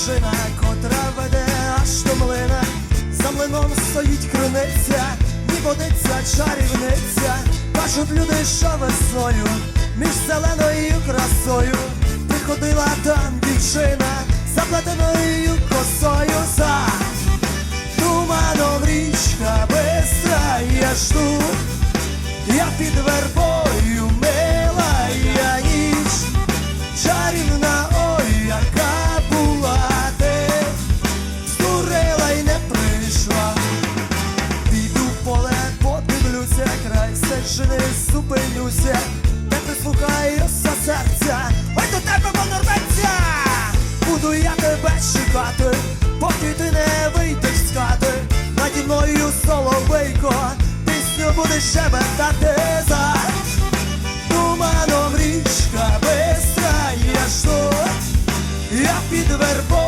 машина, котра веде аж до млина, за млином стоїть криниця, ні водиця, чарівниця, Кажуть люди, що весною, між зеленою красою, приходила там дівчина, заплетеною косою за туманом річка бистра, я жду, я під вербою мила я ніч, чарівна. більше зупинюся, не прислухаюся серця, ой до тебе понорветься, буду я тебе шукати, поки ти не вийдеш з хати, наді мною соловейко, пісню будеш щебетати за туманом річка безкрайня що я під вербою